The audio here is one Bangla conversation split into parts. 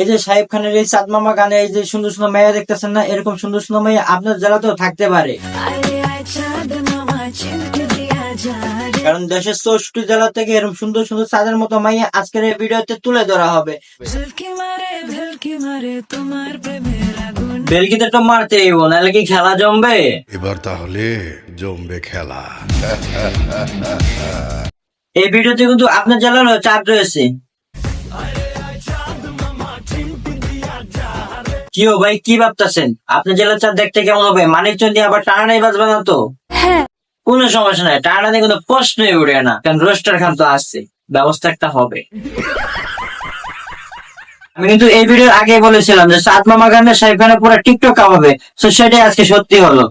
এই যে সাহেব খানের এই চাঁদ মামা গানে এই যে সুন্দর সুন্দর মেয়ে দেখতেছেন না, এরকম সুন্দর সুন্দর মেয়ে আপনার জেলাতেও থাকতে পারে। কারণ দেশের চৌষট্টি জেলা থেকে এরকম সুন্দর সুন্দর চাঁদের মতো মাইয়া আজকের এই ভিডিওতে তুলে ধরা হবে। বেলকিতে তো মারতেই বল নাহলে কি খেলা জমবে? এবার তাহলে জমবে খেলা। এই ভিডিওতে কিন্তু আপনার জেলারও চাঁদ রয়েছে। কি ও ভাই কি ভাবতেছেন? আপনার জেলার চাঁদ দেখতে কেমন হবে? মানিক চন্দি আবার টানাটাই বাজবে না তো? হ্যাঁ। কোনো সমস্যা নাই টানাটানি কোনো প্রশ্নই উঠে না কারণ রোস্টার খান তো আসছে ব্যবস্থা একটা হবে। আমি কিন্তু এই ভিডিওর আগে বলেছিলাম যে সাত মামা গানের সাহেব খানে পুরো টিকটক কামাবে তো সেটাই আজকে সত্যি হলো।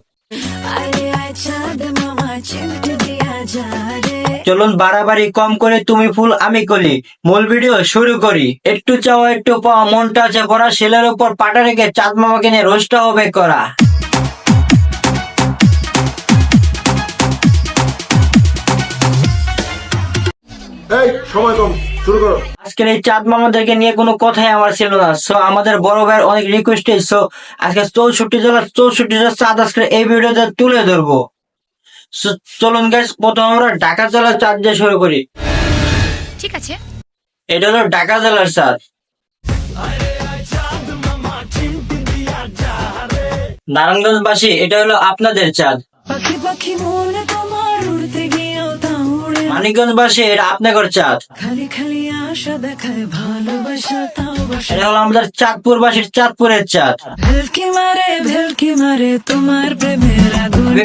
চলুন বাড়াবাড়ি কম করে তুমি ফুল আমি করি মূল ভিডিও শুরু করি। একটু চাওয়া একটু পাওয়া মনটা আছে পড়া ছেলের উপর পাটা রেখে চাঁদ মামাকে নিয়ে রোস্টটা হবে করা। এই সময় কম শুরু করো। আজকের এই চাঁদ মামাদেরকে নিয়ে কোনো কথাই আমার ছিল না। সো আমাদের বড় ভাইয়ের অনেক রিকোয়েস্ট সো আজকে চৌষট্টি জেলার চৌষট্টি জেলার চাঁদ আজকে এই ভিডিওতে তুলে ধরবো। চলুন গাইস প্রথম আমরা ঢাকা জেলার চাঁদ দিয়ে শুরু করি। ঠিক আছে। এটা হলো ঢাকা জেলার চাঁদ নারায়ণগঞ্জবাসী এটা হলো আপনাদের চাঁদ পাখি পাখি মনে উড়ে না। মানিকগঞ্জবাসী এটা আপনাদের চাঁদ। বাসা। এটা হলো আমাদের চাঁদপুরবাসীর চাঁদপুরের চাঁদ।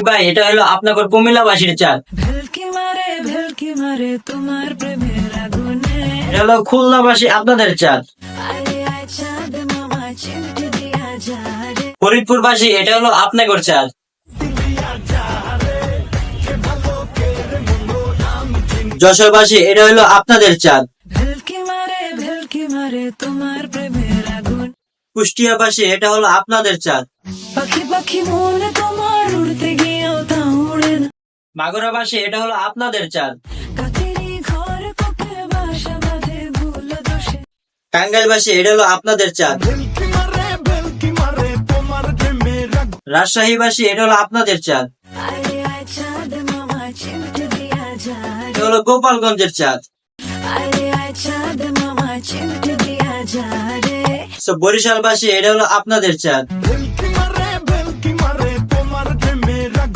ভাই এটা হলো চাঁদ। ভেলকি তোমার প্রেমের আগুনে। এটা হলো খুলনাবাসী আপনাদের চাঁদ। আরে আয় চাঁদ মামা চিমট দিয়া যা রে ফরিদপুরবাসী এটা হলো আপনাদের চাঁদ। যশোরবাসী এটা হলো আপনাদের চাঁদ। কুষ্টিয়াবাসী এটা হলো আপনাদের চাঁদ। পাখি পাখি মনে তোমার উড়তে গিয়েও তা উড়ে না। মাগুরাবাসী এটা হলো আপনাদের চাঁদ। টাঙ্গাইলবাসী এটা হলো আপনাদের চাঁদ। রাজশাহীবাসী এটা হলো আপনাদের চাঁদ। হলো গোপালগঞ্জের চাঁদ। আরে আয় চাঁদ মামা চিমট দিয়া যা রে। So, বরিশালবাসী এটা হলো আপনাদের চাঁদ।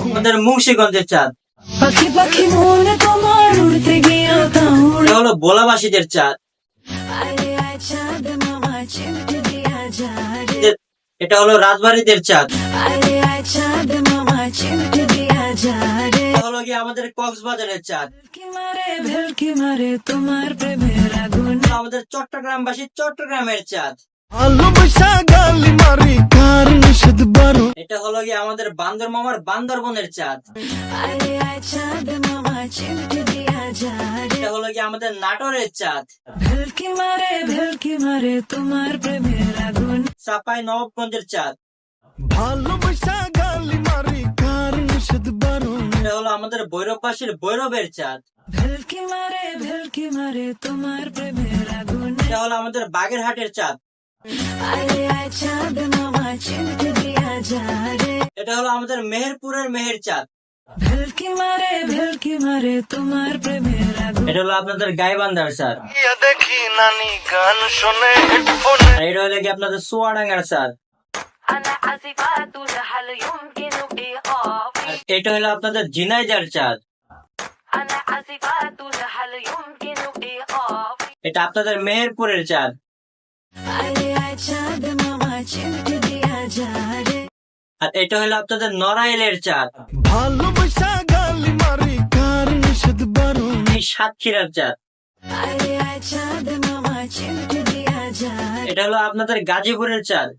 আমাদের মুন্সিগঞ্জের চাঁদ। মনে এটা হলো বোলাবাসীদের চাঁদ। আরে আয় চাঁদ মামা চিমট দিয়া যা রে। এটা হলো রাজবাড়িদের চাঁদ। কি আমাদের কক্সবাজারের চাঁদ। আমাদের চট্টগ্রামবাসী চট্টগ্রামের চাঁদ। এটা হলো কি আমাদের বান্দর মামার বান্দরবনের চাঁদ। এটা হলো কি আমাদের নাটোরের চাঁদ। ভেলকি মারে ভেলকি মারে তোমার প্রেমের আগুন। চাপাই নবাবগঞ্জের চাঁদ। ভালোবাসা গালি মারি এটা হলো আমাদের বৈরববাসীর বৈরবের চাঁদ। ভেলকি মারে ভেলকি মারে তোমার প্রেমের আগুন। এটা হলো আমাদের চাঁদ। এটা হলো আমাদের মেহেরপুরের মেহের চাঁদ। ভেলকি মারে ভেলকি মারে তোমার প্রেমের আগুন। এটা হলো আপনাদের গাইবান্ধার ইয়ে দেখি নানি গান শুনে হেডফোনে। এটা হলো কি আপনাদের সোয়াডাঙ্গার স্যার আনা হাল এটা হলো আপনাদের জিনাইজার চাঁদ। এটা আপনাদের মেহেরপুরের চাঁদ। আর এটা হলো আপনাদের নড়াইলের চাঁদ। সাতক্ষীরার চাঁদ। এটা হলো আপনাদের গাজীপুরের চাঁদ।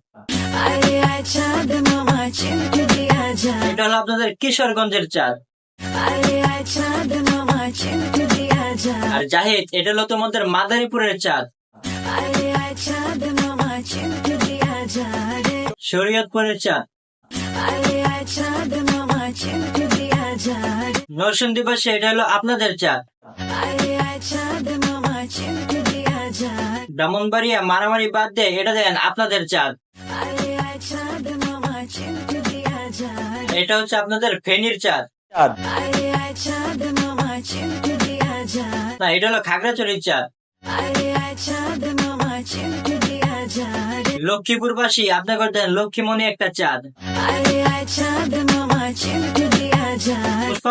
এটা হলো আপনাদের কিশোরগঞ্জের চাঁদ। আয় আর জাহিদ এটা হলো তোমাদের মাদারীপুরের চাঁদ। শরীয়তপুরের চাঁদ। এটা হলো আপনাদের চাঁদ। আয় ব্রাহ্মণবাড়িয়া মারামারি বাদ দিয়ে এটা দেন আপনাদের চাঁদ। এটা হচ্ছে আপনাদের ফেনির চাঁদ। না এটা হলো খাগড়াচড়ির চাঁদ। লক্ষ্মীপুর বাসী আপনাকে দেন লক্ষ্মীমণি একটা চাঁদ।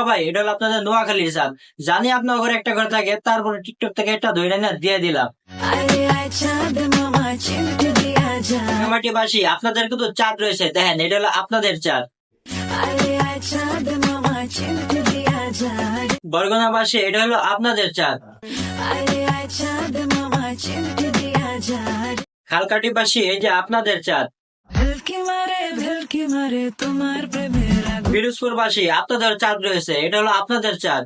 ভাই এটা হলো আপনাদের নোয়াখালীর চাঁদ। জানি আপনার ঘরে একটা ঘর থাকে তারপরে টিকটক থেকে একটা ধরে না দিয়ে দিলাম। বাসী আপনাদের কিন্তু চাঁদ রয়েছে দেখেন এটা হলো আপনাদের চাঁদ। বরগনাবাসী, এটা হলো আপনাদের চাঁদ। খালকাটিবাসী এই যে আপনাদের চাঁদ। পিরোজপুরবাসী, আপনাদের চাঁদ রয়েছে, এটা হলো আপনাদের চাঁদ।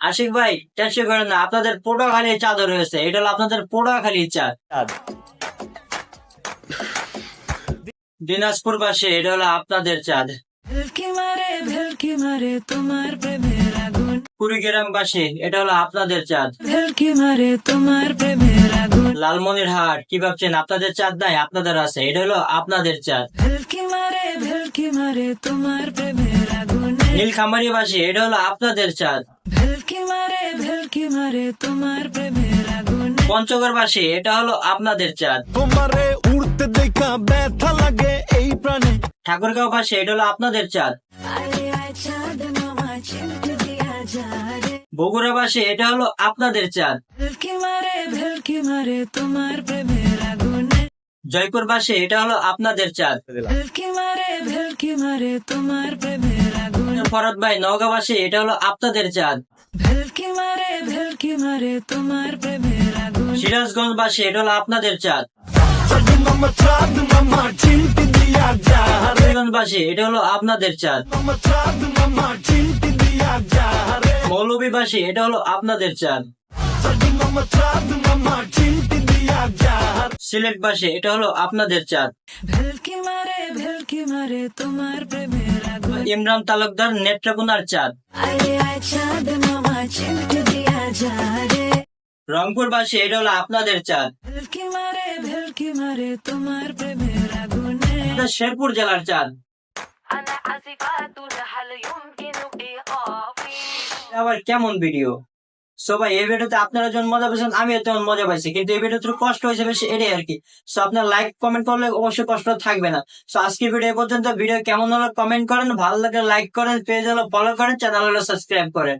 আশিক ভাই টেনশন করেন না, আপনাদের পোড়াখালি চাঁদও রয়েছে, এটা হলো আপনাদের পোড়াখালি চাঁদ। দিনাজপুর বাসে এটা হলো আপনাদের চাঁদ। কুড়িগ্রাম এটা হলো আপনাদের চাঁদ। লালমনির হাট কি ভাবছেন আপনাদের চাঁদ নাই? আপনাদের আছে এটা হলো আপনাদের চাঁদ। নীলখামারি বাসে এটা হলো আপনাদের চাঁদ। পঞ্চগড় বাসে এটা হলো আপনাদের চাঁদ। দেখা ব্যথা লাগে এই প্রাণে। এটা হলো আপনাদের চাঁদ। বগুড়া ভাষা, এটা হলো আপনাদের চাঁদ। জয়পুর ভাষা, এটা হলো আপনাদের চাঁদ। ফরত ভাই, নওগাঁ ভাষা, এটা হলো আপনাদের চাঁদ। সিরাজগঞ্জ বাসে এটা হলো আপনাদের চাঁদ। এটা হলো আপনাদের চাঁদ। মৌলভীবাসী এটা হলো আপনাদের চাঁদ। সিলেট এটা হলো আপনাদের চাঁদ। ইমরান তালুকদার নেত্রকোনার চাঁদ। রংপুর এটা হলো আপনাদের চাঁদ। করে তোমার প্রেমের আগুনে। শেরপুর জেলার চাঁদ। আবার কেমন ভিডিও? সবাই এই ভিডিওতে আপনারা যখন মজা পেয়েছেন আমিও তেমন মজা পাইছি কিন্তু এই ভিডিওতে কষ্ট হয়েছে বেশি এটাই আর কি। সো আপনার লাইক কমেন্ট করলে অবশ্যই কষ্ট থাকবে না। সো আজকের ভিডিও পর্যন্ত ভিডিও কেমন হলো কমেন্ট করেন ভালো লাগে লাইক করেন পেজ হলো ফলো করেন চ্যানেল হলো সাবস্ক্রাইব করেন।